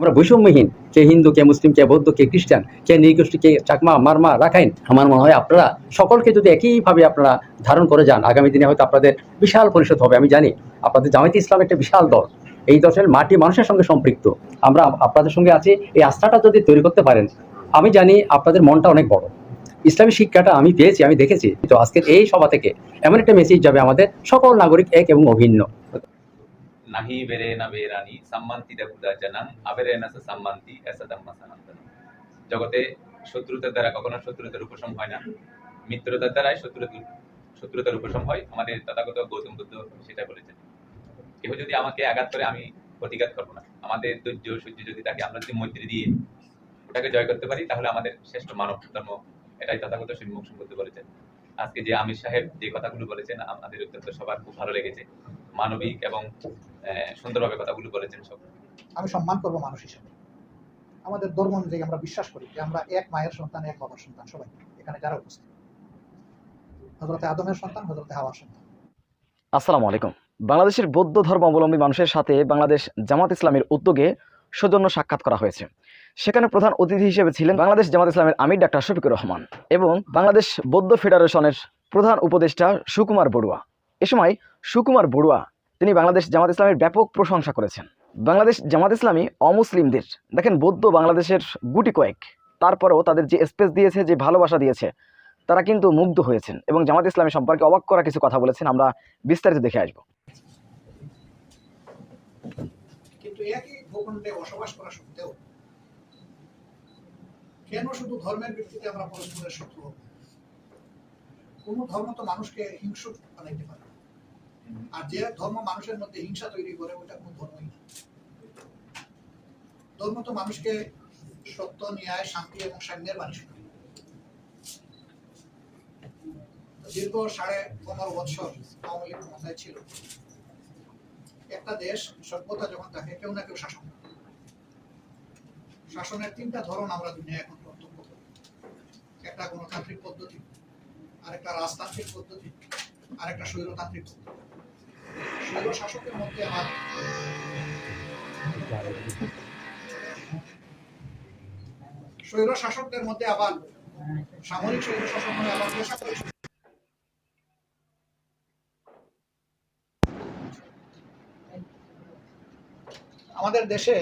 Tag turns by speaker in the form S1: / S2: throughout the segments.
S1: আমরা বৈষম্যহীন, কে হিন্দু, কে মুসলিম, কে বৌদ্ধ, কে খ্রিস্টান, কে নৃগোষ্ঠী, কে চাকমা, মারমা, রাখাইন, আমার মনে হয় আপনারা সকলকে যদি একইভাবে আপনারা ধারণ করে যান, আগামী দিনে হয়তো আপনাদের বিশাল পরিষদ হবে, আমি জানি। আপনাদের জামায়াতে ইসলাম একটা বিশাল দল। এই দলের মাটি মানুষের সঙ্গে সম্পৃক্ত। আমরা আপনাদের সঙ্গে আছি, এই আস্থাটা যদি তৈরি করতে পারেন, আমি জানি আপনাদের মনটা অনেক বড়। ইসলামী শিক্ষাটা আমি পেয়েছি, আমি দেখেছি। তো আজকের এই সভা থেকে এমন একটা মেসেজ যাবে আমাদের সকল নাগরিক এক এবং অভিন্ন।
S2: நகி வெரேன வேராணி সম্মান্তি দগুদা জনাং আবেরেন সে সম্মান্তি এসা ধম্মা সনাতনম জগতে শত্রুতার দ্বারা কখনো শত্রুতার উপশম হয় না মিত্রতার আমাদের তথাগত গৌতম বুদ্ধ সেটা বলেছেন। কেউ যদি আমাকে আঘাত করে, আমি প্রতিঘাত করব না। আমাদের ধৈর্য সূর্য যদি তাকে আমরা যদি মৈত্রী দিয়ে ওটাকে জয় করতে পারি, তাহলে আমাদের শ্রেষ্ঠ মানব ধর্ম এটাই তথাগত শ্রী মুখ বলেছেন। আজকে যে আমির সাহেব যে কথাগুলো বলেছেন আমাদের অত্যন্ত সবার খুব ভালো লেগেছে। মানবিক এবং সুন্দরভাবে কথাগুলো বলেছেন সব।
S3: আমি সম্মান করব মানুষ হিসেবে। আমাদের ধর্ম অনুযায়ী আমরা বিশ্বাস করি যে আমরা এক মায়ের সন্তান এক বাবার সন্তান সবাই এখানে যারা উপস্থিত। হজরতে আদমের সন্তান হজরতে হাওয়ার সন্তান।
S4: আসসালামু আলাইকুম। বাংলাদেশের বৌদ্ধ ধর্মাবলম্বী মানুষের সাথে বাংলাদেশ জামাত ইসলামের উদ্যোগে সৌজন্য সাক্ষাৎ করা হয়েছে। সেখানে প্রধান অতিথি হিসেবে ছিলেন বাংলাদেশ জামাত ইসলামের আমির ডাক্তার শফিকুর রহমান এবং বাংলাদেশ বৌদ্ধ ফেডারেশনের প্রধান উপদেষ্টা সুকুমার বড়ুয়া। এ সময় সুকুমার বড়ুয়া, তিনি বাংলাদেশ জামাত ইসলামের ব্যাপক প্রশংসা করেছেন। বাংলাদেশ জামাত ইসলামী অমুসলিমদের, দেখেন বৌদ্ধ বাংলাদেশের গুটি কয়েক, তারপরেও তাদের যে স্পেস দিয়েছে, যে ভালোবাসা দিয়েছে, তারা কিন্তু মুগ্ধ হয়েছেন এবং জামাত ইসলামী সম্পর্কে অবাক করা কিছু কথা বলেছেন, আমরা বিস্তারিত দেখে আসব।
S3: কিন্তু একই ভূখণ্ডে বসবাস করা সত্ত্বেও কেন শুধু ধর্মের ভিত্তিতে আমরা পরস্পরের শত্রু হব? ধর্ম তো মানুষকে হিংসুক বানাইতে পারে। আর যে ধর্ম মানুষের মধ্যে হিংসা তৈরি করে, ওটা কোনো ধর্মই না। ধর্ম তো মানুষকে সত্য, ন্যায়, শান্তি এবং সাম্যের বাণী শোনায়। দীর্ঘ সাড়ে পনেরো বছর আওয়ামী লীগ ক্ষমতায় ছিল। একটা দেশ সভ্যতা যখন থাকে কেউ না কেউ শাসন শাসনের তিনটা ধরন আমরা দুনিয়া এখন করি। একটা গণতান্ত্রিক পদ্ধতি, আরেকটা রাজতান্ত্রিক পদ্ধতি, আরেকটা স্বৈরতান্ত্রিক পদ্ধতি। শাসকদের মধ্যে আবার, সামরিক শাসক হয় আবার আমাদের দেশে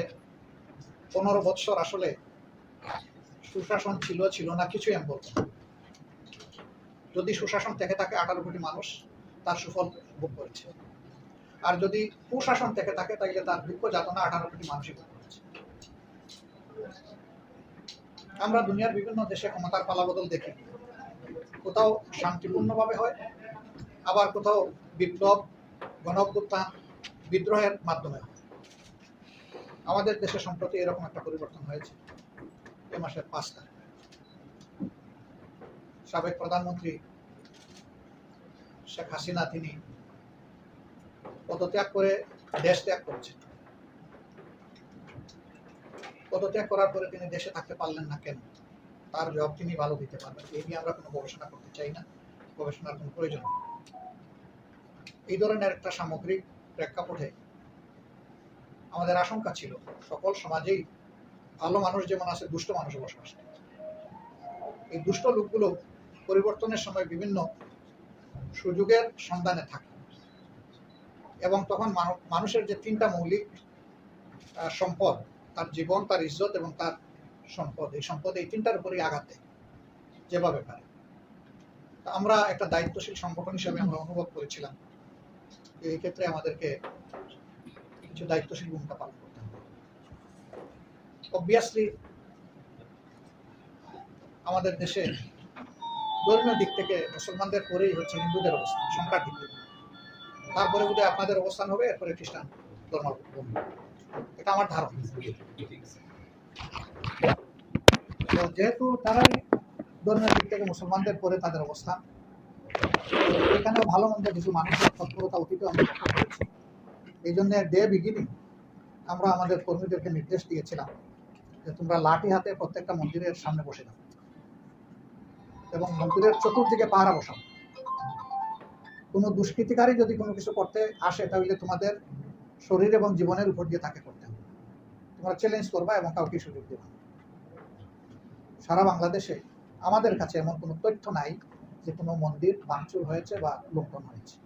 S3: পনেরো বৎসর আসলে সুশাসন ছিল ছিল না, কিছুই আমি বলব যদি সুশাসন থেকে থাকে আঠারো কোটি মানুষ, তার সুফল ভোগ করেছে। আর যদি কুশাসন থেকে থাকে তাহলে তার দুঃখ যাতনা আঠারো কোটি করেছে। আমরা দুনিয়ার বিভিন্ন দেশে ক্ষমতার পালাবদল দেখি। কোথাও শান্তিপূর্ণভাবে হয়, আবার কোথাও বিপ্লব, গণঅভ্যুত্থান, বিদ্রোহের মাধ্যমে আমাদের দেশে সম্প্রতি এরকম একটা পরিবর্তন হয়েছে। এ মাসের পাঁচ তারিখ। সাবেক প্রধানমন্ত্রী শেখ হাসিনা, তিনি পদত্যাগ করে দেশ ত্যাগ করেছেন পদত্যাগ করার পরে তিনি দেশে থাকতে পারলেন না কেন? তার জবাব তিনি ভালো দিতে পারবেন। এই নিয়ে আমরা কোনো গবেষণা করতে চাই না। গবেষণার কোনো প্রয়োজন এই ধরনের একটা সামগ্রিক প্রেক্ষাপটে আমাদের আশঙ্কা ছিল, সকল সমাজেই ভালো মানুষ যেমন আছে, দুষ্ট মানুষ বসবাস। এই দুষ্ট লোকগুলো পরিবর্তনের সময় বিভিন্ন সুযোগের সন্ধানে থাকে। এবং তখন মানুষের যে তিনটা মৌলিক সম্পদ, তার জীবন, তার ইজ্জত এবং তার সম্পদ, এই সম্পদ এই তিনটার উপরেই আঘাত যেভাবে পারে। আমরা একটা দায়িত্বশীল সংগঠন হিসেবে আমরা অনুভব করেছিলাম এই ক্ষেত্রে আমাদেরকে কিছু দায়িত্বশীল ভূমিকা পালন করতে হবে। অবভিয়াসলি আমাদের দেশে ধর্মীয় দিক থেকে মুসলমানদের পরেই হচ্ছে হিন্দুদের অবস্থান সংখ্যার দিক থেকে। তারপরে বোধহয় আপনাদের অবস্থান হবে, এরপরে খ্রিস্টান ধর্মাবলম্বী। এটা আমার ধারণা। যেহেতু তারাই ধর্মের দিক থেকে মুসলমানদের পরে তাদের অবস্থান এখানেও ভালো মন্দ কিছু মানুষের তৎপরতা অতীতে আমরা লক্ষ্য করেছি। এই জন্য ডে বিগিনিং আমরা আমাদের কর্মীদেরকে নির্দেশ দিয়েছিলাম যে তোমরা লাঠি হাতে প্রত্যেকটা মন্দিরের সামনে বসে যাও এবং মন্দিরের চতুর্দিকে পাহারা বসাও। কোনো দুষ্কৃতিকারী যদি কোনো কিছু করতে আসে, তাহলে তোমাদের শরীর এবং জীবনের উপর দিয়ে তাকে করতে হবে। তোমরা চ্যালেঞ্জ করবা এবং কাউকে সুযোগ দেবা সারা বাংলাদেশে আমাদের কাছে এমন কোনো তথ্য নাই যে কোনো মন্দির ভাঙচুর হয়েছে বা লুণ্ঠন হয়েছে।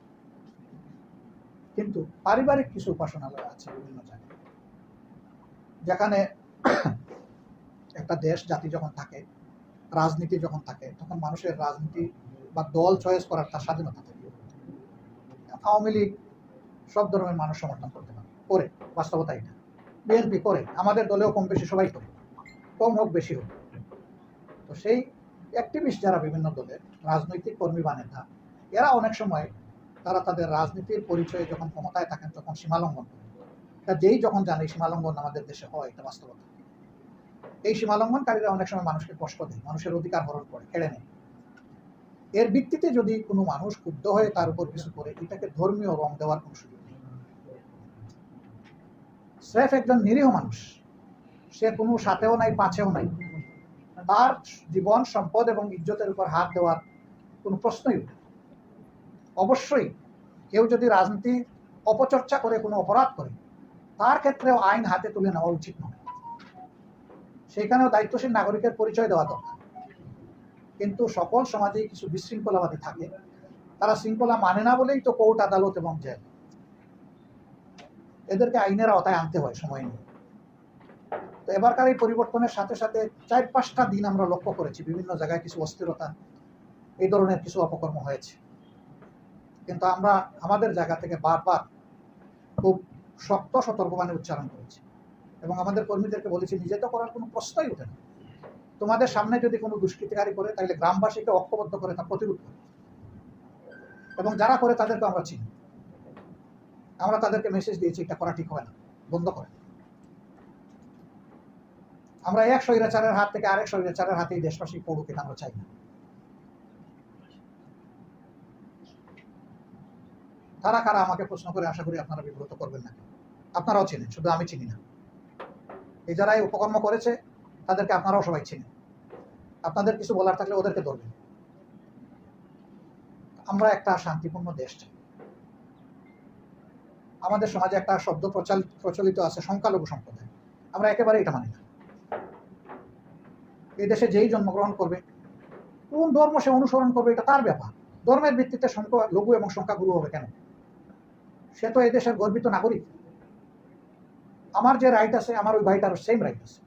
S3: কিন্তু পারিবারিক কিছু উপাসনালয় আছে বিভিন্ন জায়গায়। যেখানে একটা দেশ, জাতি যখন থাকে, রাজনীতি যখন থাকে, তখন মানুষের রাজনীতি বা দল চয়েস করার তার স্বাধীনতা থাকে। আওয়ামী লীগ সব ধর্মের মানুষ সমর্থন করতে পারে। করে বাস্তবতা এটা। বিএনপি করে, আমাদের দলেও কম বেশি সবাই করে। কম হোক, বেশি হোক। তো সেই অ্যাক্টিভিস্ট যারা বিভিন্ন দলের রাজনৈতিক কর্মী বা নেতা, এরা অনেক সময় তারা তাদের রাজনীতির পরিচয়ে যখন ক্ষমতায় থাকেন, তখন সীমালঙ্ঘন করে। তা যেই যখন জানে সীমালঙ্ঘন আমাদের দেশে হয় এটা বাস্তবতা। এই সীমালঙ্ঘনকারীরা অনেক সময় মানুষকে কষ্ট দেয়, মানুষের অধিকার হরণ করে কেড়ে নেয়। এর ভিত্তিতে যদি কোনো মানুষ ক্ষুব্ধ হয়ে তার উপর কিছু করে, এটাকে ধর্মীয় রং দেওয়ার কোনো সুযোগ নেই। স্রেফ একজন নিরীহ মানুষ, সে কোনো সাথেও নাই, পাছেও নাই। তার জীবন, সম্পদ এবং ইজ্জতের উপর হাত দেওয়ার কোনো প্রশ্নই উঠে অবশ্যই কেউ যদি রাজনীতি, অপচর্চা করে, কোনো অপরাধ করে, তার ক্ষেত্রেও আইন হাতে তুলে নেওয়া উচিত নয়। সেখানেও দায়িত্বশীল নাগরিকের পরিচয় দেওয়া দরকার। কিন্তু সকল সমাজেই কিছু বিশৃঙ্খলাবাদী থাকে। তারা শৃঙ্খলা মানে না বলেই তো কোর্ট, আদালত এবং জেল। এদেরকে আইনের আওতায় আনতে হয় সময় নিয়ে। তো এবারকার এই পরিবর্তনের সাথে সাথে চার পাঁচটা দিন আমরা লক্ষ্য করেছি, বিভিন্ন জায়গায় কিছু অস্থিরতা, এই ধরনের কিছু অপকর্ম হয়েছে। কিন্তু আমরা আমাদের জায়গা থেকে বারবার খুব শক্ত, সতর্কবাণী উচ্চারণ করেছি এবং আমাদের কর্মীদেরকে বলেছি, নিজে তো করার কোনো প্রশ্নই ওঠে না। তোমাদের সামনে যদি কোনো দুষ্কৃতিকারী করে, তাহলে গ্রামবাসীকে ঐক্যবদ্ধ করে তা প্রতিরোধ করে। এবং যারা করে, তাদেরকে আমরা চিনি। আমরা তাদেরকে মেসেজ দিয়েছি, এটা করা ঠিক হবে না, বন্ধ করে আমরা এক স্বৈরাচারের হাত থেকে আরেক স্বৈরাচারের হাতেই দেশবাসী পড়ুক, এটা আমরা চাই না। তারা কারা, আমাকে প্রশ্ন করে আশা করি আপনারা বিব্রত করবেন না আপনারাও চেনেন, শুধু আমি চিনি না। এই যারা এই উপকর্ম করেছে, তাদেরকে আপনারাও সবাই চেনেন। আপনাদের কিছু বলার থাকলে ওদেরকে ধরবেন। আমরা একটা শান্তিপূর্ণ দেশ আমাদের সমাজে একটা শব্দ প্রচাল- প্রচলিত আছে, সংখ্যালঘু সম্প্রদায়। আমরা একেবারে এটা মানি না। এই দেশে যেই জন্মগ্রহণ করবে, কোন ধর্ম সে অনুসরণ করবে, এটা তার ব্যাপার। ধর্মের ভিত্তিতে সংখ্যা লঘু এবং সংখ্যাগুরু হবে কেন? সে তো এই দেশের গর্বিত নাগরিক। আমার যে রাইট আছে, আমার ওই ভাইটারও সেম রাইট আছে।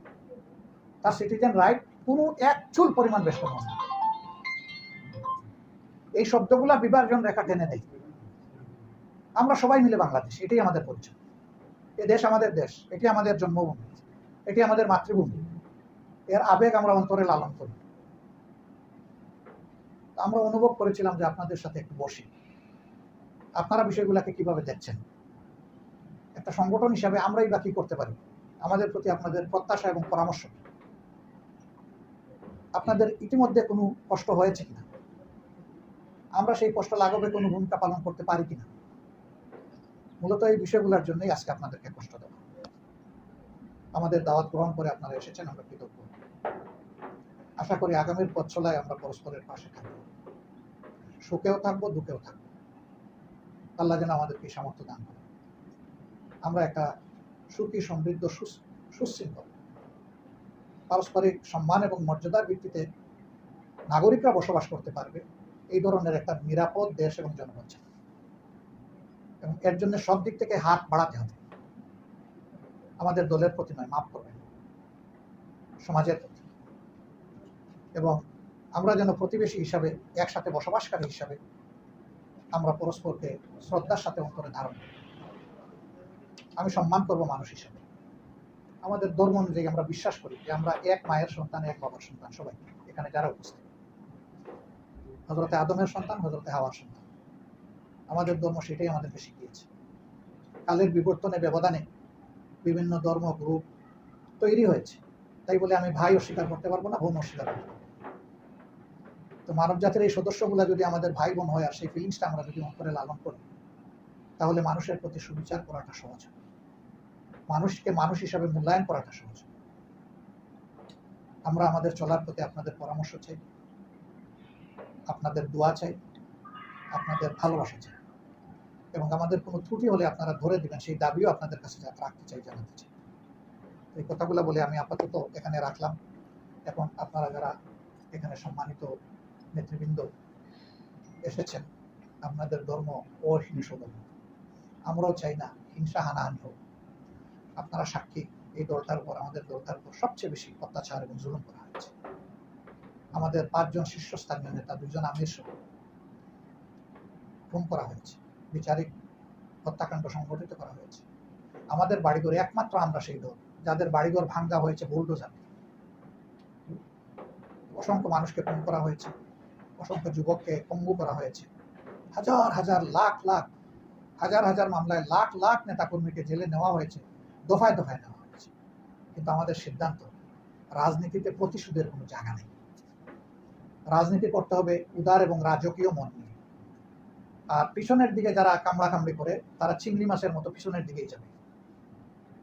S3: তার সিটিজেন রাইট কোনো এক চুল পরিমাণ বেশ কম। এই শব্দগুলা বিভাজন রেখা টেনে দেয় আমরা সবাই মিলে বাংলাদেশ, এটাই আমাদের পরিচয়। এ দেশ আমাদের দেশ, এটি আমাদের জন্মভূমি, এটি আমাদের মাতৃভূমি। এর আবেগ আমরা অন্তরে লালন করি। আমরা অনুভব করেছিলাম যে আপনাদের সাথে একটু বসি। আপনারা বিষয়গুলোকে কীভাবে দেখছেন? একটা সংগঠন হিসাবে আমরাই বা কি করতে পারি? আমাদের প্রতি আপনাদের প্রত্যাশা এবং পরামর্শ? আপনাদের ইতিমধ্যে কোনো কষ্ট হয়েছে কিনা? আমরা সেই কষ্ট লাঘবে কোনো ভূমিকা পালন করতে পারি কিনা? মূলত এই বিষয়গুলোর জন্যই আজকে আপনাদেরকে কষ্ট দেওয়া আমাদের দাওয়াত গ্রহণ করে আপনারা এসেছেন, আমরা কৃতজ্ঞ। আশা করি আগামীর পথ চলায় আমরা পরস্পরের পাশে থাকব। সুখেও থাকব, দুঃখেও থাকব। আল্লাহ যেন আমাদেরকে সামর্থ্য দান করে আমরা একটা সুখী, সমৃদ্ধ সুশৃঙ্খল পারস্পরিক সম্মান এবং মর্যাদার ভিত্তিতে নাগরিকরা বসবাস করতে পারবে, এই ধরনের একটা নিরাপদ দেশ এবং জনগণ চাই। এবং এর জন্য সব দিক থেকে হাত বাড়াতে হবে। আমাদের দলের প্রতি নয়, মাফ করবেন। সমাজের প্রতি। এবং আমরা যেন প্রতিবেশী হিসাবে, একসাথে বসবাসকারী হিসাবে আমরা পরস্পরকে শ্রদ্ধার সাথে অন্তরে ধারণ করি। আমি সম্মান করব মানুষ হিসাবে। আমাদের ধর্ম অনুযায়ী আমরা বিশ্বাস করি যে আমরা এক মায়ের সন্তান, এক বাবার সন্তান সবাই, এখানে যারা উপস্থিত। হজরতে আদমের সন্তান হজরতে হাওয়ার সন্তান। আমাদের ধর্ম সেটাই আমাদেরকে শিখিয়েছে কালের বিবর্তনে, ব্যবধানে বিভিন্ন ধর্ম, গ্রুপ তৈরি হয়েছে। তাই বলে আমি ভাই অস্বীকার করতে পারব না, বোন অস্বীকার করতে পারব তো মানব জাতির এই সদস্যগুলা যদি আমাদের ভাই বোন হয় আর সেই ফিলিংসটা আমরা যদি অন্তরে লালন করি, তাহলে মানুষের প্রতি সুবিচার করাটা সহজ হবে। মানুষকে মানুষ হিসাবে মূল্যায়ন করাটা সহজ। আমরা আমাদের চলার প্রতি আপনাদের পরামর্শ চাই। আপনাদের দোয়া চাই। আপনাদের ভালোবাসা চাই। এবং আমাদের কোনো ত্রুটি হলে আপনারা ধরে দেবেন, সেই দাবিও আপনাদের কাছে রাখতে চাই, জানাতে চাই। এই কথাগুলো বলে আমি আপাতত এখানে রাখলাম। এখন আপনারা যারা এখানে সম্মানিত নেতৃবৃন্দ এসেছেন, আপনাদের ধর্ম অহিংস ধর্ম আমরাও চাই না হিংসা হানাহানি হোক। আপনারা সাক্ষী। এই দলটার উপর, আমাদের দলটার উপর সবচেয়ে বেশি অত্যাচার এবং জুলুম করা হয়েছে। আমাদের পাঁচজন শীর্ষস্থানীয় নেতা, দুজন আমির সহ খুন করা হয়েছে। বিচারিক হত্যাকাণ্ড সংঘটিত করা হয়েছে। আমাদের বাড়িঘর একমাত্র আমরা সেই দল, যাদের বাড়িঘর ভাঙ্গা হয়েছে বুলডোজার। অসংখ্য মানুষকে খুন করা হয়েছে, অসংখ্য যুবককে পঙ্গু করা হয়েছে। হাজার হাজার, লাখ লাখ, হাজার হাজার মামলায় লাখ লাখ নেতাকর্মীকে জেলে নেওয়া হয়েছে। দফায় দফায় নেওয়া হয়েছে। কিন্তু আমাদের সিদ্ধান্ত, রাজনীতিতে প্রতিশোধের কোনো জায়গা নেই। রাজনীতি করতে হবে উদার এবং রাজকীয় মন নিয়ে। আর পিছনের দিকে যারা কামড়া কামড়ি করে, তারা চিংড়ি মাছের মতো পিছনের দিকেই যাবে।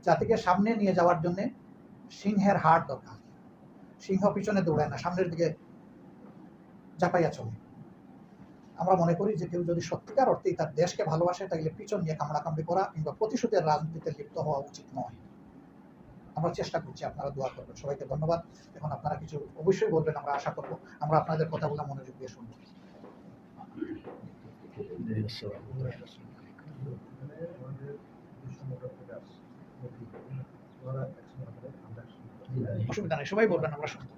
S3: জাতিকে সামনে নিয়ে যাওয়ার জন্য সিংহের হাট দরকার। সিংহ পিছনে দৌড়ায় না, সামনের দিকে চাপাইয়া চলে। আমরা মনে করি যে কেউ যদি সত্যিকার অর্থেই তার দেশকে ভালোবাসে তাহলে পিছন নিয়ে কামড়াকামড়ি করা কিংবা প্রতিশোধের রাজনীতিতে লিপ্ত হওয়া উচিত নয়। আমরা চেষ্টা করছি আপনারা দোয়া করবেন। সবাইকে ধন্যবাদ। এখন আপনারা কিছু অবশ্যই বলবেন, আমরা আশা করব আমরা আপনাদের কথাগুলো মনোযোগ দিয়ে শুনব। অসুবিধা নেই, সবাই বলবেন, আমরা শুনব।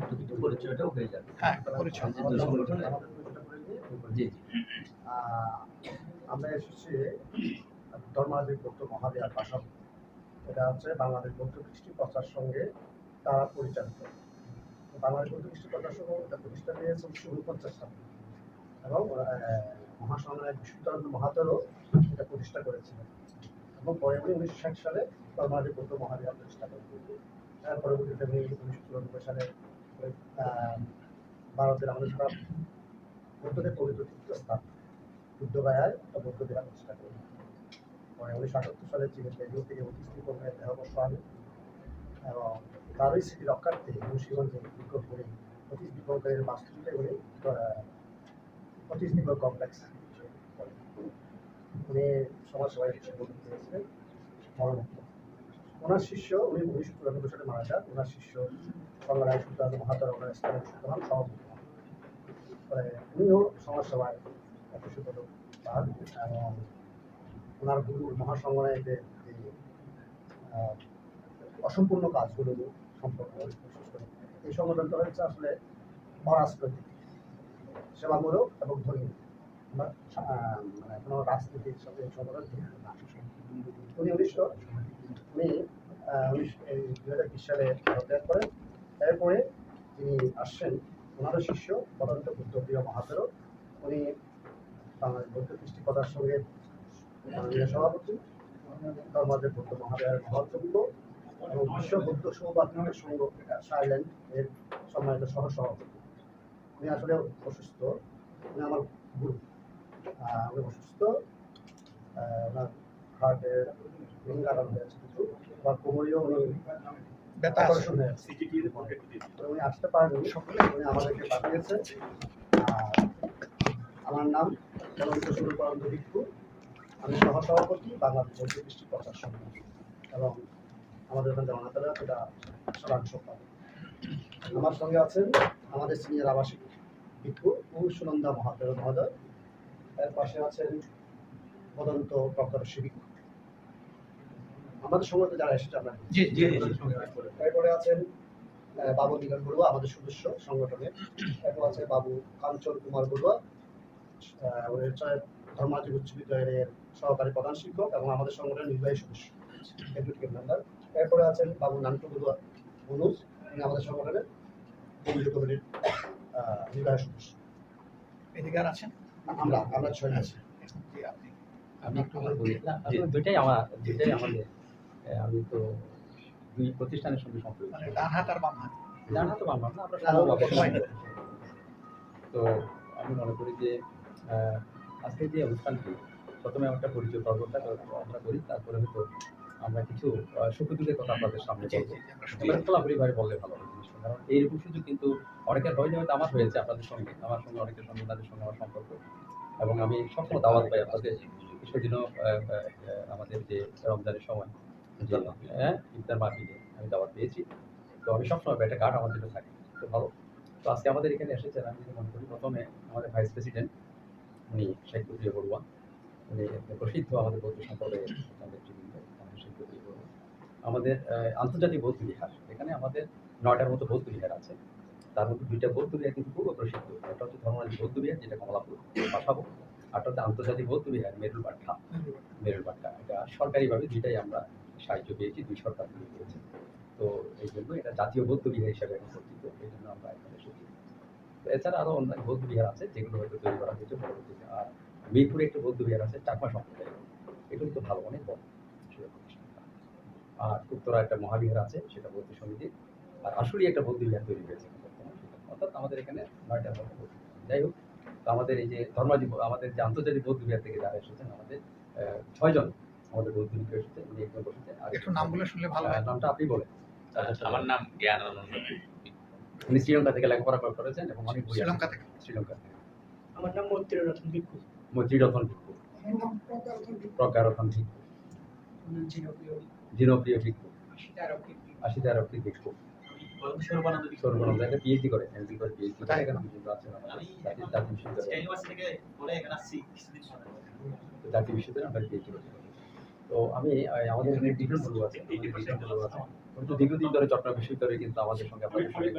S1: একটু একটু পরিচয়টাও হয়ে যাবে।
S3: হ্যাঁ পরিচয়।
S1: জি জি।
S5: আমরা এসেছি ধর্মাধিক বৌদ্ধ মহাবিহার ভাষা এটা হচ্ছে বাংলাদেশ বৌদ্ধ কৃষ্টি প্রচার সঙ্গে তারা পরিচালিত। বাংলাদেশ বৌদ্ধ কৃষ্টি প্রচার সঙ্গে এটা প্রতিষ্ঠা নিয়েছে উনিশশো উনপঞ্চাশ সালে। এবং আহ, মহাসংগ্রাম বিশ্ববিদ্যালয় মহাতরও এটা প্রতিষ্ঠা করেছিলেন। এবং পরে উনি উনিশশো ষাট সালে ধর্মাধিক বৌদ্ধ মহাবিহার প্রতিষ্ঠা করেন পরবর্তীতে উনি উনিশশো চুরানব্বই সালে ভারতের আমাদের সারা বৌদ্ধদের পবিত্র তীর্থস্থান বুদ্ধগয়ায় একটা বৌদ্ধ বিহার প্রতিষ্ঠা করেন পরে উনিশশো আটাত্তর সালে চীনের বেঙ্গল থেকে অতিষ্ঠি করে দেহবর্ষ আনে এবং তারই স্মৃতি রক্ষার্থে মুন্সিগঞ্জে বিক্ষোভ করে অতীশ দীপকের বাস্তুতে উনি অতীশ দীপক কমপ্লেক্স। উনি সমাজসেবায় বন্ধু পেয়েছিলেন মরণোত্তর। ওনার শিষ্য, উনি উনিশশো চুরানব্বই সালে মারা যান ওনার শিষ্য সংগ্রাম সুলতান মহাতারা ওনার স্থানীয় সুলতান সভাপতি উনিও সমাজসেবায় পদক পান এবং ওনার গুরু মহাসংগ্রামীদের যে অসম্পূর্ণ কাজগুলো সম্পর্ক এই সংগঠনটা হচ্ছে আসলে অরাজনৈতিক সেবামূলক এবং ধর্মীয় মানে কোনো রাজনীতির সাথে সংগঠন। উনি উনিশশো উনি এই দুই হাজার বিশ সালে পদত্যাগ করেন। এরপরে তিনি আসছেন, ওনারও শিষ্য বদন্ত বুদ্ধপ্রিয় মহাতেরও উনি বাংলাদেশ বৌদ্ধ কৃষ্টি কথার সঙ্গে সভাপতি ধর্মাদের বৌদ্ধ মহাবিহারের মহাচন্দ্র এবং বিশ্ব বৌদ্ধ সৌভাগ্যের সংঘ সাইল্যান্ড এর সম্মানিত সহ সভাপতি উনি আসলে অসুস্থ, উনি আমার গুরু। উনি অসুস্থ ওনার হার্টের কারণ কিছু বা কোমরীয় উনি
S3: ব্যথা।
S5: আকর্ষণ উনি আসতে পারেননি। সকলে উনি আমাদেরকে পাঠিয়েছে। আমার নাম অনন্ত সুরপরন্ত ভিক্ষু। আমি সহসভাপতি বাংলাদেশ বৌদ্ধ কৃষ্টি প্রচার সমিতি এবং আমাদের ওখানে জামানাতারা সেটা সাধারণ সম্পাদক। আমার সঙ্গে আছেন আমাদের সিনিয়র আবাসিক ভিক্ষু ও সুনন্দা মহাদেব মহোদয়। এর পাশে আছেন বদন্ত ডক্টর শিবিক আমাদের সঙ্গে যারা এসেছে আমরা
S3: জি জি
S5: এরপরে আছেন বাবু নীলন বড়ুয়া আমাদের সদস্য সংগঠনের এরপর আছে বাবু কাঞ্চন কুমার বড়ুয়া আহ, উনি হচ্ছে ধর্মাজি উচ্চ বিদ্যালয়ের সহকারী প্রধান শিক্ষক এবং আমাদের সংগঠনের নির্বাহী সদস্য। মেম্বার এরপরে আছেন বাবু নান্টু বড়ুয়া অনুজ উনি আমাদের সংগঠনের কমিটি কমিটির আহ, নির্বাহী সদস্য।
S3: এদিকে আর আছেন?
S5: আমরা আমরা ছয় আছি।
S3: জি, আপনি।
S1: আমি একটু দুইটাই আমার দুইটাই আমাদের। আমি তো দুই প্রতিষ্ঠানের সঙ্গে সম্পৃক্ত
S3: মানে ডান হাত আর বাম হাত।
S1: জানা তো আমরা আমি মনে করি যে আজকে যে অনুষ্ঠানটি প্রথমে আমরা পরিচয় পর্বটা আমরা করি তারপরে হয়তো আমরা কিছু সুখ দুঃখের কথা আপনাদের সামনে এবার খোলাখুলিভাবে বললে ভালো হবে জিনিসটা। কারণ এইরকম সুযোগ কিন্তু অনেকের হয় হয়তো আমার হয়েছে আপনাদের সঙ্গে আমার সঙ্গে অনেকের সঙ্গে তাদের সঙ্গে আমার সম্পর্ক। এবং আমি সবসময় দাওয়াত পাই আপনাদের আহ, আমাদের যে রমজানের সময় যে হ্যাঁ ইফতার মাহফিলে আমি দাওয়াত পেয়েছি তো আমি সবসময় একটা কার্ড আমার জন্য থাকে তো ভালো। তো আজকে আমাদের এখানে এসেছেন আমি যদি মনে করি প্রথমে আমাদের ভাইস প্রেসিডেন্ট উনি শেখ প্রিয় বড়ুয়া উনি প্রসিদ্ধ আমাদের বৌদ্ধ সম্প্রদায়ের শেখ বড়ুয়া আমাদের আন্তর্জাতিক বৌদ্ধ বিহার এখানে আমাদের নয়টার মতো বৌদ্ধ বিহার আছে। তার মধ্যে দুইটা বৌদ্ধ বিহার কিন্তু খুব প্রসিদ্ধ। একটা হচ্ছে ধর্মরাজি বৌদ্ধ বিহার যেটা কমলাপুর পাঠাবো। আরটা হচ্ছে আন্তর্জাতিক বৌদ্ধ বিহার মেরুল বাট্টা মেরুল বাট্টা এটা সরকারিভাবে দুইটাই আমরা সাহায্য পেয়েছি, দুই সরকার থেকে পেয়েছি তো এই জন্য এটা জাতীয় বৌদ্ধ বিহার হিসাবে এখন পরিচিত এই জন্য আমরা এখানে তো এছাড়া আরও অন্যান্য বৌদ্ধ বিহার আছে, যেগুলো হয়তো তৈরি করা হয়েছে পরবর্তীতে। আর মিরপুরে একটা বৌদ্ধ বিহার আছে, চাকমা সম্প্রদায় এগুলো তো ভালো অনেক বড়। আর উত্তরা একটা মহাবিহার আছে, সেটা বৌদ্ধ সমিতি। আর আসলেই একটা বৌদ্ধ বিহার তৈরি হয়েছে অর্থাৎ আমাদের এখানে নয়টা। যাই হোক আমাদের এই যে ধর্মাজি আমাদের যে আন্তর্জাতিক বৌদ্ধ বিহার থেকে যারা এসেছেন, আমাদের ছয়জন আমাদের ভিক্ষু এসেছে উনি একজন বসেছে। আর
S3: একটু নামগুলো শুনলে ভালো হয়
S1: নামটা আপনি বলেন।
S2: আমার নাম জ্ঞানানন্দ
S1: উনি শ্রীলঙ্কা থেকে লেখাপড়া করে- করেছেন এবং অনেক বই
S3: শ্রীলঙ্কা থেকে।
S1: শ্রীলঙ্কা থেকে।
S6: আমার নাম মৈত্রী রতন ভিক্ষু।
S1: মৈত্রী রতন ভিক্ষু। প্রজ্ঞারতন ভিক্ষু।
S6: জিনপ্রিয়
S1: ভিক্ষু। আশিতে আরবটি ভিক্ষু।
S6: সর্বানন্দ
S1: একটা পিএইচডি করে এমডি করে পিএইচডি করে। এখানে আছে বিশ্ববিদ্যালয় জাতীয় বিশ্ববিদ্যালয়ে আমরা পিএইচডি করছি। তো আমি আমাদের এখানে ডিফারেন্ট বলব আছে বলব আছে। কিন্তু দীর্ঘদিন ধরে চট্টগ্রাম বিশ্ববিদ্যালয়ে কিন্তু আমাদের সঙ্গে আপনাদের সঙ্গে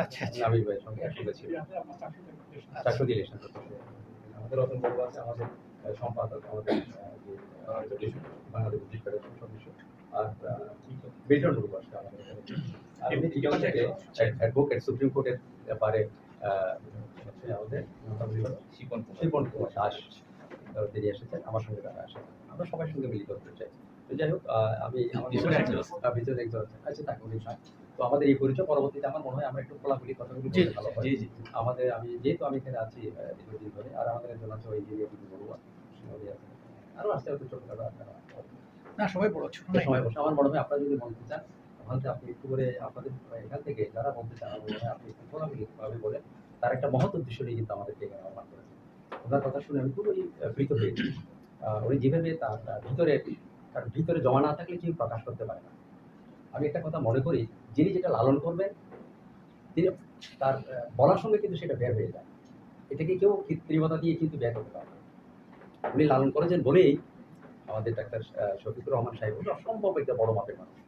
S3: আচ্ছা আচ্ছা।
S1: নাবির ভাইয়ের সঙ্গে একসঙ্গে ছিল চারশো দিয়ে ইলেকশন আমাদের রতন বড় আছে আমাদের সম্পাদক আমাদের বাংলাদেশ ফেডারেশন সদস্য। আর বেটন বড় আছে আমাদের। আর এমনি চিটাগং থেকে অ্যাডভোকেট সুপ্রিম কোর্টের ব্যাপারে আমাদের
S2: শিপন কুমার
S1: দাস। আহ, তিনি এসেছেন আমার সঙ্গে তারা আসেন। আমরা সবার সঙ্গে মিলিত হতে চাই। তো যাই হোক আমি আমার
S2: পিছনে একজন।
S1: আচ্ছা তাকে নয়। তো আমাদের এই পরিচয় পরবর্তীতে আমার মনে হয় আমরা একটু খোলাখুলি কথাগুলি
S3: জি,
S1: বললে ভালো হয়।
S2: জি জি
S1: আমাদের আমি যেহেতু আমি এখানে আছি দীর্ঘদিন ধরে আর আমাদের একজন আছে ওই বিপি বড়ুয়া উনি আছেন। আরও আসতে হয়তো ছোটখাটো আপনারা
S3: না সবাই বড় ছোট
S1: সময় বসে আমার মনে হয় আপনারা যদি বলতে চান তাহলে আপনি একটু করে আপনাদের এখান থেকে যারা বলতে চান আপনি একটু খোলাখুলি ভাবে বলে তার একটা মহৎ উদ্দেশ্য নিয়ে কিন্তু আমাদেরকে এখানে আহ্বান করেছেন। ওনার কথা শুনে আমি খুবই প্রীত হয়েছি উনি যেভাবে তার তার ভিতরে তার ভিতরে জমা না থাকলে কেউ প্রকাশ করতে পারে না। আমি একটা কথা মনে করি, যিনি যেটা লালন করবেন, তিনি তার বলার সঙ্গে কিন্তু সেটা বের হয়ে যায়। এটাকে কেউ কৃত্রিমতা দিয়ে কিন্তু বের করতে পারে উনি লালন করেছেন বলেই আমাদের ডাক্তার শফিকুর রহমান সাহেব অসম্ভব একটা বড় মাপের মানুষ।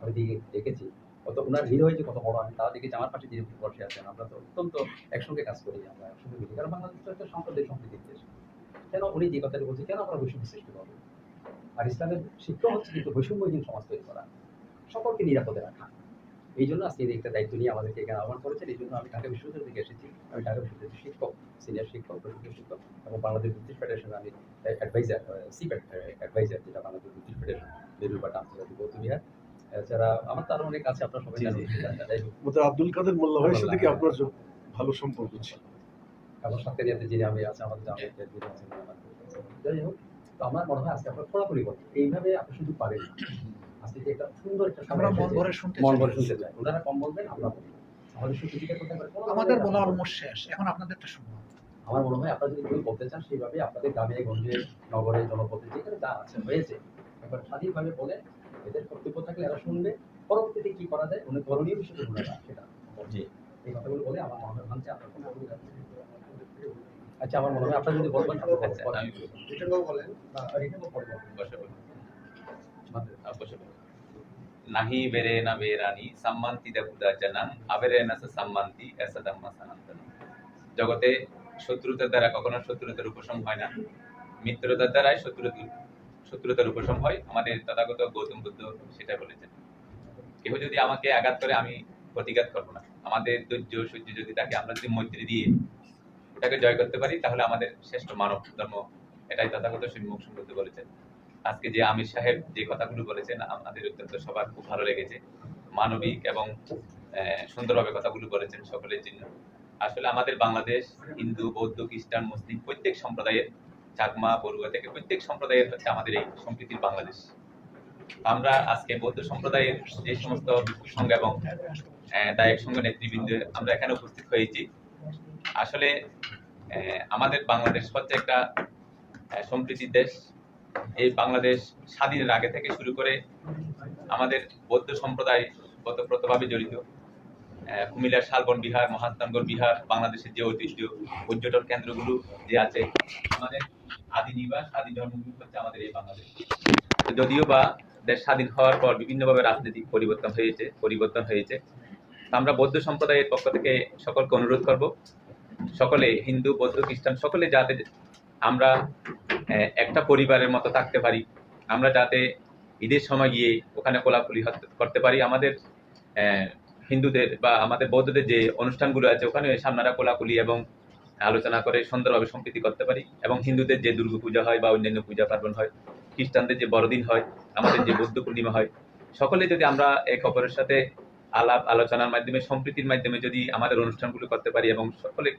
S1: আমি দেখেছি। কত ওনার হৃদয় যে কত বড় আমি তা দেখেছি, আমার পাশে যিনি বসে আছেন, আমরা তো অত্যন্ত একসঙ্গে কাজ করি, আমরা একসঙ্গে মিলি। কারণ বাংলাদেশ তো একটা সাম্প্রদায়িক সম্প্রীতির দেশ। কেন উনি যে কথাটা বলছে কেন আমরা বৈষম্য সৃষ্টি করব আর ইসলামের শিক্ষা হচ্ছে কিন্তু বৈষম্যহীন সমাজ তৈরি করা। সকলকে নিরাপদে রাখা। এই জন্য আজকে একটা দায়িত্ব নিয়ে আমাদেরকে এখানে আহ্বান করেছেন। এই জন্য আমি ঢাকা বিশ্ববিদ্যালয় থেকে এসেছি। আমি ঢাকা বিশ্ববিদ্যালয়ের শিক্ষক সিনিয়র শিক্ষক, প্রশিক্ষক শিক্ষক এবং বাংলাদেশ বুদ্ধিস্ট ফেডারেশন আমি অ্যাডভাইজার সিপ্যাট অ্যাডভাইজার যেটা বাংলাদেশ বুদ্ধিস্ট ফেডারেশন বেলুরবাট আন্তর্জাতিক বৌদ্ধ এছাড়া আমার তো আরও অনেক আছে আপনার সবাই জানেন।
S7: আব্দুল কাদের মোল্লা ভাইয়ের সাথে কি আপনার ভালো সম্পর্ক ছিল?
S1: এবং সাতকারিয়াতে যিনি আমি আছে আমাদের জামাই যিনি আছেন আমার যাই হোক তো আমার মনে হয় আজকে আপনার করতে এইভাবে আপনি শুধু পারেন আজকে যে একটা সুন্দর একটা
S3: আমরা মন ভরে শুনতে
S1: মন ভরে শুনতে চাই। ওনারা কম বলবেন আমরা আমাদের শুধু জিজ্ঞাসা করতে পারে
S3: আমাদের বলা অলমোস্ট শেষ। এখন আপনাদেরটা শুনব
S1: আমার মনে হয় আপনারা যদি কেউ বলতে চান সেইভাবে আপনাদের গ্রামে গঞ্জে নগরে জনপথে যেখানে যা আছে হয়েছে একবার স্বাধীনভাবে বলে এদের কর্তব্য থাকলে এরা শুনবে পরবর্তীতে কি করা যায় অনেক করণীয় বিষয় ওনারা সেটা
S2: জি
S1: এই কথাগুলো বলে আমার মনে হয় ভাঙছে আপনার কোনো নেই। আচ্ছা আমার মনে হয় আপনারা যদি বলবেন তাহলে
S2: আচ্ছা,
S5: বলেন
S1: পরে বলবেন।
S2: বসে বলুন। বসে বলুন। নাহি বেরে না বেরানি সম্মান্তি দেবুদা জানাং আবেরে না সম্মান্তি এসা ধম্মা সনাতন জগতে শত্রুতার দ্বারা কখনো শত্রুতার উপশম হয় না মিত্রতার দ্বারাই শত্রুতা শত্রুতার উপশম হয়। আমাদের তথাগত গৌতম বুদ্ধ সেটা বলেছেন। কেউ যদি আমাকে আঘাত করে, আমি প্রতিঘাত করব না। আমাদের ধৈর্য সহ্য যদি থাকে আমরা যদি মৈত্রী দিয়ে ওটাকে জয় করতে পারি, তাহলে আমাদের শ্রেষ্ঠ মানব ধর্ম এটাই তথাগত শ্রীমুখ বুদ্ধ বলেছেন। আজকে যে আমির সাহেব যে কথাগুলো বলেছেন, আমাদের অত্যন্ত সবার খুব ভালো লেগেছে। মানবিক এবং সুন্দরভাবে কথাগুলো বলেছেন সকলের জন্য। আসলে আমাদের বাংলাদেশ হিন্দু, বৌদ্ধ, খ্রিস্টান, মুসলিম প্রত্যেক সম্প্রদায়ের চাকমা, বড়ুয়া থেকে প্রত্যেক সম্প্রদায়ের হচ্ছে আমাদের এই সম্প্রীতির বাংলাদেশ। আমরা আজকে বৌদ্ধ সম্প্রদায়ের যে সমস্ত ভিক্ষু এবং দায়ক সংঘ নেতৃবৃন্দ আমরা এখানে উপস্থিত হয়েছি। আসলে আমাদের বাংলাদেশ হচ্ছে একটা সম্প্রীতির দেশ। এই বাংলাদেশ স্বাধীনের আগে থেকে শুরু করে আমাদের বৌদ্ধ সম্প্রদায় ওতপ্রোতভাবে জড়িত। কুমিল্লার শালবন বিহার মহাস্থানগড় বিহার, বাংলাদেশের যে ঐতিহ্য, পর্যটন কেন্দ্রগুলো যে আছে আমাদের আদি নিবাস, আদি জন্মভূমি হচ্ছে আমাদের এই বাংলাদেশ। যদিও বা দেশ স্বাধীন হওয়ার পর বিভিন্নভাবে রাজনৈতিক পরিবর্তন হয়েছে পরিবর্তন হয়েছে। আমরা বৌদ্ধ সম্প্রদায়ের পক্ষ থেকে সকলকে অনুরোধ করব, সকলে হিন্দু, বৌদ্ধ, খ্রিস্টান, সকলে যাতে আমরা একটা পরিবারের মতো থাকতে পারি। আমরা যাতে ঈদের সময় গিয়ে ওখানে কোলাকুলি করতে পারি। আমাদের হিন্দুদের বা আমাদের বৌদ্ধদের যে অনুষ্ঠানগুলো আছে ওখানে এসে আপনারা কোলাকুলি এবং আলোচনা করে সুন্দরভাবে সম্প্রীতি করতে পারি এবং হিন্দুদের যে দুর্গা পূজা হয় বা অন্যান্য পূজা পার্বণ হয়, খ্রিস্টানদের যে বড়দিন হয়, আমাদের যে বৌদ্ধ পূর্ণিমা হয়, সকলে যদি আমরা এক অপরের সাথে আলাপ আলোচনার মাধ্যমে, সম্প্রীতির মাধ্যমে যদি আমাদের অনুষ্ঠানগুলো করতে পারি এবং সকলে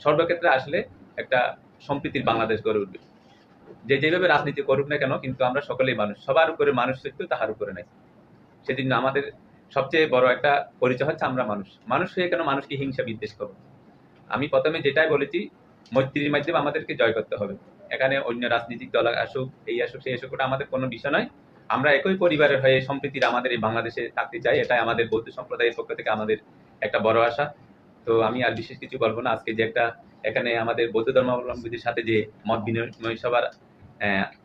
S2: সর্বক্ষেত্রে আসলে একটা সম্প্রীতির বাংলাদেশ গড়ে উঠবে। যে যেভাবে রাজনীতি করুক না কেন, কিন্তু আমরা সকলেই মানুষ, সবার উপরে মানুষ একটু তাহার উপরে নাই। সেদিন আমাদের সবচেয়ে বড় একটা পরিচয় হচ্ছে আমরা মানুষ। মানুষ হয়ে কেন মানুষকে হিংসা বিদ্বেষ করব? আমি প্রথমে যেটাই বলেছি, মৈত্রীর মাধ্যমে আমাদেরকে জয় করতে হবে। এখানে অন্য রাজনৈতিক দল আসুক, এই আসুক, সেই আসুক, ওটা আমাদের কোনো বিষয় নয়। আমরা একই পরিবারের হয়ে সম্প্রীতির আমাদের এই বাংলাদেশে থাকতে চাই, এটাই আমাদের বৌদ্ধ সম্প্রদায়ের পক্ষ থেকে আমাদের একটা বড় আশা। তো আমি আর বিশেষ কিছু বলব না, আজকে যে একটা এখানে আমাদের বৌদ্ধ ধর্মাবলম্বীদের সাথে যে মত বিনিময় সভার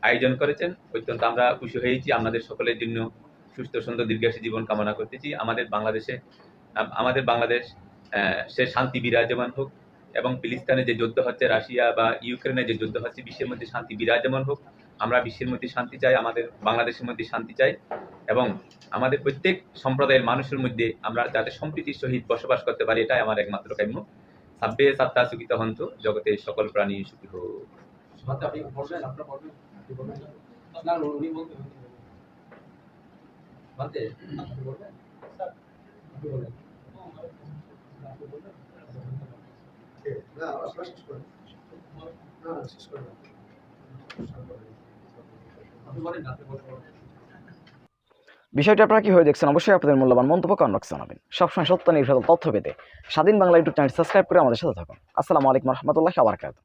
S2: আয়োজন করেছেন, অত্যন্ত আমরা খুশি হয়েছি। আপনাদের সকলের জন্য সুস্থ, সুন্দর, দীর্ঘায়ী জীবন কামনা করতেছি। আমাদের বাংলাদেশে আমাদের বাংলাদেশ সে শান্তি বিরাজমান হোক এবং ফিলিস্তিনে যে যুদ্ধ হচ্ছে, রাশিয়া বা ইউক্রেনে যে যুদ্ধ হচ্ছে, বিশ্বের মধ্যে শান্তি বিরাজমান হোক। আমরা বিশ্বের মধ্যে শান্তি চাই, আমাদের বাংলাদেশের মধ্যে শান্তি চাই এবং আমাদের প্রত্যেক সম্প্রদায়ের মানুষের মধ্যে আমরা যাতে সম্প্রীতির সহিত বসবাস করতে পারি, এটাই আমার একমাত্র কাম্য। সাব্বে সাত্তা সুখিত হন্ত, জগতে সকল প্রাণী সুখী হোক।
S1: বলবেন?
S4: বিষয়টি আপনারা কীভাবে দেখছেন? অবশ্যই আপনাদের মূল্যবান মন্তব্য কমেন্ট বক্সে জানাবেন। সবসময় সত্য নির্ভর তথ্য পেতে স্বাধীন বাংলা ইউটিউব চ্যানেল সাবস্ক্রাইব করে আমাদের সাথে থাকুন। আসসালামু আলাইকুম রহমতুল্লাহ আবরকাত